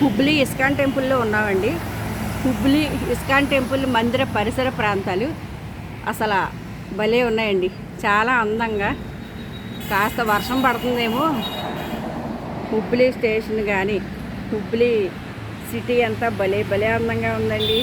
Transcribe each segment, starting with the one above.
Hubli ISKCON టెంపుల్లో ఉన్నామండి. Hubli ISKCON temple మందిర పరిసర ప్రాంతాలు అసలు భలే ఉన్నాయండి. చాలా అందంగా. కాస్త వర్షం పడుతుందేమో. హుబ్లీ స్టేషన్ కానీ హుబ్లీ సిటీ అంతా భలే భలే అందంగా ఉందండి.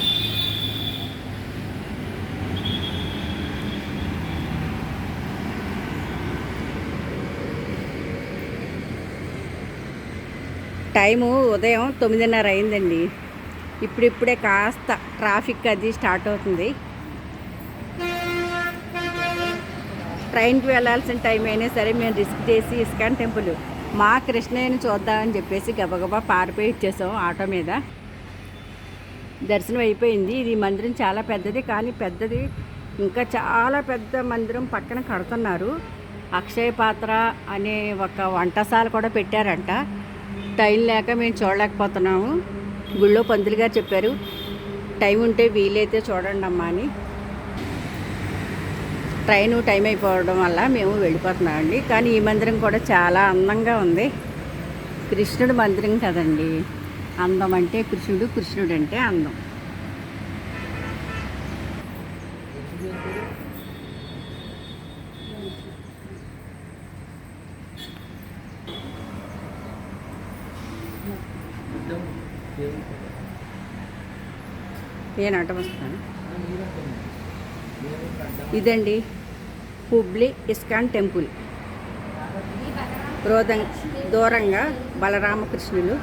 టైము ఉదయం తొమ్మిదిన్నర అయిందండి. ఇప్పుడిప్పుడే కాస్త ట్రాఫిక్ అది స్టార్ట్ అవుతుంది. ట్రైన్కి వెళ్ళాల్సిన టైం అయినా సరే మేము రిస్క్ చేసి ఇస్కాన్ టెంపుల్ మా కృష్ణయ్యని చూద్దామని చెప్పేసి గబగబా పారిపోయి ఇచ్చేసాం ఆటో మీద. దర్శనం అయిపోయింది. ఇది మందిరం చాలా పెద్దది కానీ పెద్దది ఇంకా చాలా పెద్ద మందిరం పక్కన కడుతున్నారు. అక్షయ పాత్ర అనే ఒక వంటశాల కూడా పెట్టారంట. టైం లేక మేము చూడలేకపోతున్నాము. గుళ్ళో పంతులు గారు చెప్పారు టైం ఉంటే వీలైతే చూడండి అమ్మా అని. ట్రైన్ టైం అయిపోవడం వల్ల మేము వెళ్ళిపోతున్నామండి కానీ ఈ మందిరం కూడా చాలా అందంగా ఉంది. కృష్ణుడు మందిరం కదండి. అందం అంటే కృష్ణుడు కృష్ణుడు అంటే అందం. నేను అడ్డం వస్తాను ఇదండి హుబ్లీ ఇస్కాన్ టెంపుల్. రోదం దూరంగా బలరామకృష్ణులు